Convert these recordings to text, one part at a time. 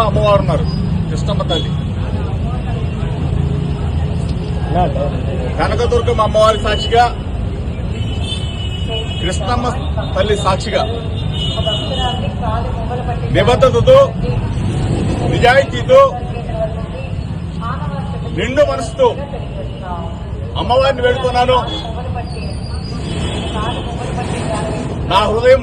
అమ్మవారు ఉన్నారు కృష్ణమ్మ తల్లి. కనకదుర్గమ్మ అమ్మవారి సాక్షిగా కృష్ణమ్మ తల్లి సాక్షిగా నిబద్ధతతో నిజాయితీతో నిండు మనసుతో అమ్మవారిని వేడుకున్నాను. నా హృదయం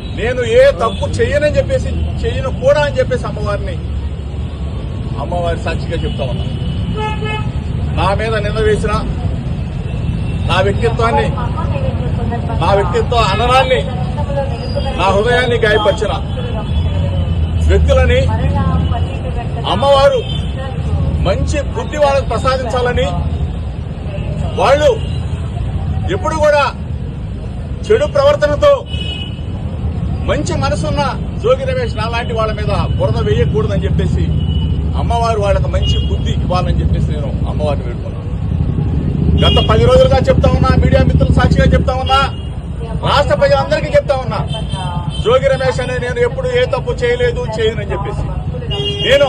నేను ఏ తప్పు చేయనని చెప్పేసి చేయను కూడా అని చెప్పేసి అమ్మవారిని అమ్మవారి సాక్షిగా చెప్తా ఉన్నా. నా మీద నిన్న వేసిన నా వ్యక్తిత్వాన్ని నా వ్యక్తిత్వ అననాన్ని నా హృదయాన్ని గాయపరిచిన వ్యక్తులని అమ్మవారు మంచి బుద్ధి వాళ్ళకు ప్రసాదించాలని వాళ్ళు ఎప్పుడు కూడా చెడు ప్రవర్తనతో మంచి మనసున్న జోగి రమేష్ నాలాంటి వాళ్ళ మీద బురద వేయకూడదని చెప్పేసి అమ్మవారు వాళ్ళకి మంచి బుద్ధి ఇవ్వాలని చెప్పేసి నేను అమ్మవారిని వేడుకున్నాను. గత పది రోజులుగా చెప్తా ఉన్నా మీడియా మిత్రులు సాక్షిగా చెప్తా ఉన్నా రాష్ట్ర ప్రజలందరికీ చెప్తా ఉన్నా జోగి రమేష్ అనే నేను ఎప్పుడు ఏ తప్పు చేయలేదు చేయనని చెప్పేసి. నేను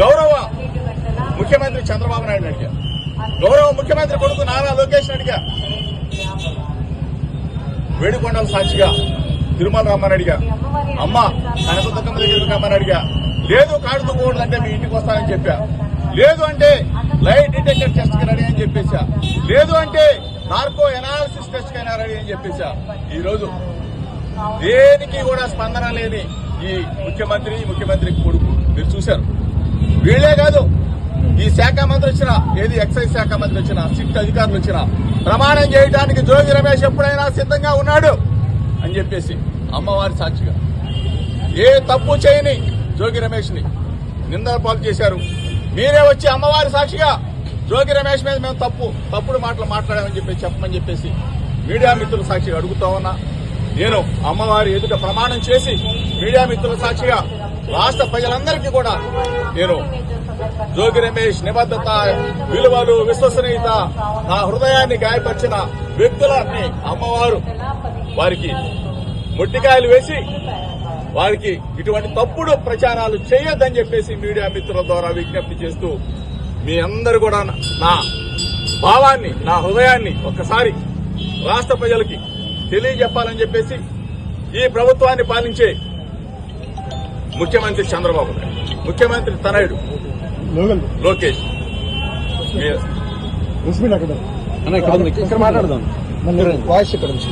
గౌరవ ముఖ్యమంత్రి చంద్రబాబు నాయుడు అడిగా. గౌరవ ముఖ్యమంత్రి కొడుకు నారా లోకేష్ అడిగా. వేడుకొండల సాక్షిగా తిరుమల రమ్మని అడిగా అమ్మ కనకదుర్గమ్మ దగ్గరికి రమ్మని అడిగా లేదు కాడుకోకూడదంటే మీ ఇంటికి వస్తానని చెప్పా. లేదు అంటే లైట్ డిటెక్టర్ టెస్ట్కి రెడీ అని చెప్పేసా లేదు అంటే నార్కో ఎనాలిసిస్ టెస్ట్ కైనా రెడీ అని చెప్పేసా ఈ రోజు దేనికి కూడా స్పందన లేని ఈ ముఖ్యమంత్రి ముఖ్యమంత్రి కొడుకు. మీరు చూశారు. వీళ్ళే కాదు ఈ శాఖ మంత్రి వచ్చిన ఏది ఎక్సైజ్ శాఖ మంత్రి వచ్చిన సిట్ అధికారులు వచ్చిన ప్రమాణం చేయడానికి జోగి రమేష్ ఎప్పుడైనా సిద్ధంగా ఉన్నాడు. అని చెప్పేసి అమ్మవారి సాక్షిగా. ఏ తప్పు చేయని జోగి రమేష్ని నిందల పాలు చేశారు. మీరే వచ్చి అమ్మవారి సాక్షిగా జోగి రమేష్ మీద మేము తప్పు తప్పుడు మాటలు మాట్లాడామని చెప్పేసి చెప్పమని చెప్పేసి మీడియా మిత్రుల సాక్షిగా అడుగుతా ఉన్నా. నేను అమ్మవారి ఎదుట ప్రమాణం చేసి మీడియా మిత్రుల సాక్షిగా రాష్ట్ర ప్రజలందరికీ కూడా నేను జోగి రమేష్ నిబద్ధత విలువలు విశ్వసనీయత నా హృదయాన్ని గాయపరిచిన వ్యక్తులని అమ్మవారు. వారికి ముట్టికాయలు వేసి వారికి ఇటువంటి తప్పుడు ప్రచారాలు చేయొద్దని చెప్పేసి మీడియా మిత్రుల ద్వారా విజ్ఞప్తి చేస్తూ మీ అందరు కూడా నా భావాన్ని నా హృదయాన్ని ఒక్కసారి రాష్ట్ర ప్రజలకి తెలియజెప్పాలని చెప్పేసి ఈ ప్రభుత్వాన్ని పాలించే ముఖ్యమంత్రి చంద్రబాబు నాయుడు. ముఖ్యమంత్రి తనయుడు. లోకేష్. మీ- అన్న ఇక్కడ ఇక్కడ మాట్లాడదాం వాయిస్ ఇక్కడ నుంచి